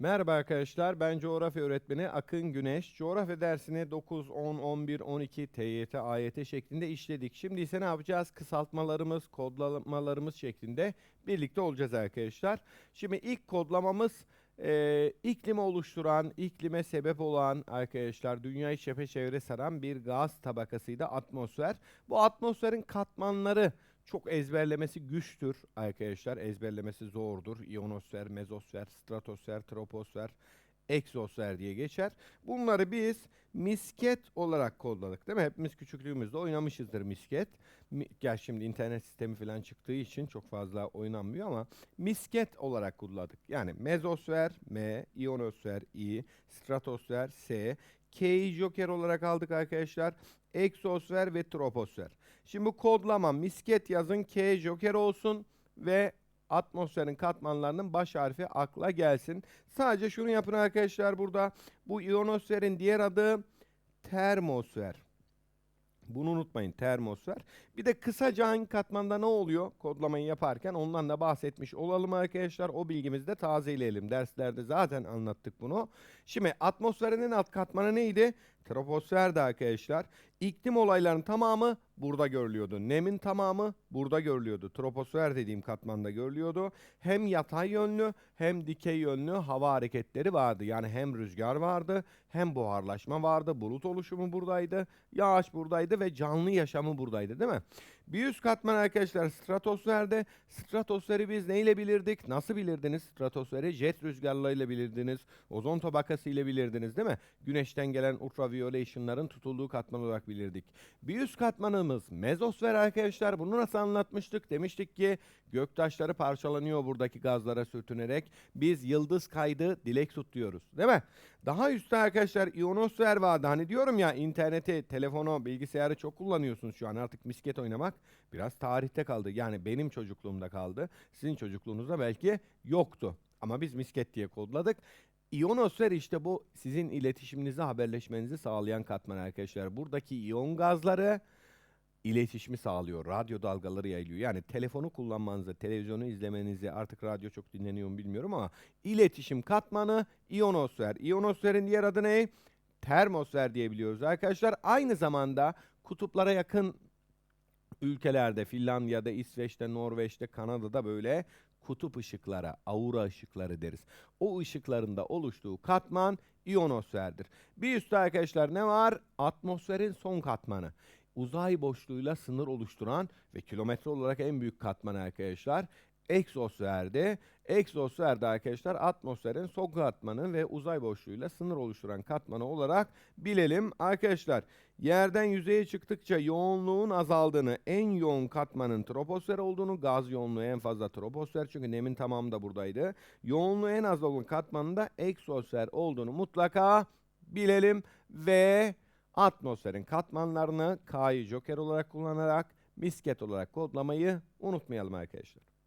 Merhaba arkadaşlar, ben coğrafya öğretmeni Akın Güneş. Coğrafya dersini 9, 10, 11, 12 TYT, AYT şeklinde işledik. Şimdi ise ne yapacağız? Kısaltmalarımız, kodlamalarımız şeklinde birlikte olacağız arkadaşlar. Şimdi ilk kodlamamız e, iklimi oluşturan, iklime sebep olan arkadaşlar dünyayı çepeçevre saran bir gaz tabakasıydı atmosfer. Bu atmosferin katmanları çok ezberlemesi güçtür arkadaşlar. Ezberlemesi zordur. İyonosfer, mezosfer, stratosfer, troposfer, egzosfer diye geçer. Bunları biz misket olarak kodladık değil mi? Hepimiz küçüklüğümüzde oynamışızdır misket. Mi, Gerçi şimdi internet sistemi falan çıktığı için çok fazla oynanmıyor ama misket olarak kodladık. Yani mezosfer M, iyonosfer I, stratosfer S, K'yi joker olarak aldık arkadaşlar. Eksosfer ve troposfer. Şimdi bu kodlama misket yazın K joker olsun ve atmosferin katmanlarının baş harfi akla gelsin. Sadece şunu yapın arkadaşlar burada. Bu iyonosferin diğer adı termosfer. Bunu unutmayın termosfer. Bir de kısaca hangi katmanda ne oluyor kodlamayı yaparken ondan da bahsetmiş olalım arkadaşlar. O bilgimizi de tazeleyelim. Derslerde zaten anlattık bunu. Şimdi atmosferinin alt katmanı neydi? Troposferdi arkadaşlar. İklim olaylarının tamamı burada görülüyordu. Nemin tamamı burada görülüyordu. Troposfer dediğim katmanda görülüyordu. Hem yatay yönlü hem dikey yönlü hava hareketleri vardı. Yani hem rüzgar vardı hem buharlaşma vardı. Bulut oluşumu buradaydı. Yağış buradaydı ve canlı yaşamı buradaydı değil mi? Bir üst katman arkadaşlar stratosferde. Stratosferi biz neyle bilirdik? Nasıl bilirdiniz? Stratosferi jet rüzgarlarıyla bilirdiniz. Ozon tabakası ile bilirdiniz değil mi? Güneşten gelen ultraviyole ışınların tutulduğu katman olarak bilirdik. Bir üst katmanımız mezosfer arkadaşlar. Bunu nasıl anlatmıştık? Demiştik ki göktaşları parçalanıyor buradaki gazlara sürtünerek. Biz yıldız kaydı dilek tut diyoruz. Değil mi? Daha üstte arkadaşlar iyonosfer vardı. Hani diyorum ya interneti, telefonu, bilgisayarı çok kullanıyorsunuz şu an. Artık misket oynamak biraz tarihte kaldı. Yani benim çocukluğumda kaldı. Sizin çocukluğunuzda belki yoktu. Ama biz misket diye kodladık. İyonosfer işte bu sizin iletişiminizi, haberleşmenizi sağlayan katman arkadaşlar. Buradaki iyon gazları iletişimi sağlıyor. Radyo dalgaları yayılıyor. Yani telefonu kullanmanızı, televizyonu izlemenizi, artık radyo çok dinleniyor mu bilmiyorum ama iletişim katmanı iyonosfer. İyonosferin diğer adı ne? Termosfer diyebiliyoruz arkadaşlar. Aynı zamanda kutuplara yakın ülkelerde Finlandiya'da, İsveç'te, Norveç'te, Kanada'da böyle kutup ışıklara, aura ışıkları deriz. O ışıklarında oluştuğu katman iyonosferdir. Bir üstte arkadaşlar ne var? Atmosferin son katmanı. Uzay boşluğuyla sınır oluşturan ve kilometre olarak en büyük katman arkadaşlar. Eksosferde, eksosferde arkadaşlar atmosferin son katmanı ve uzay boşluğuyla sınır oluşturan katmanı olarak bilelim. Arkadaşlar yerden yüzeye çıktıkça yoğunluğun azaldığını, en yoğun katmanın troposfer olduğunu, gaz yoğunluğu en fazla troposfer çünkü nemin tamamı da buradaydı. Yoğunluğu en az olan katmanın da eksosfer olduğunu mutlaka bilelim ve atmosferin katmanlarını K'yı joker olarak kullanarak misket olarak kodlamayı unutmayalım arkadaşlar.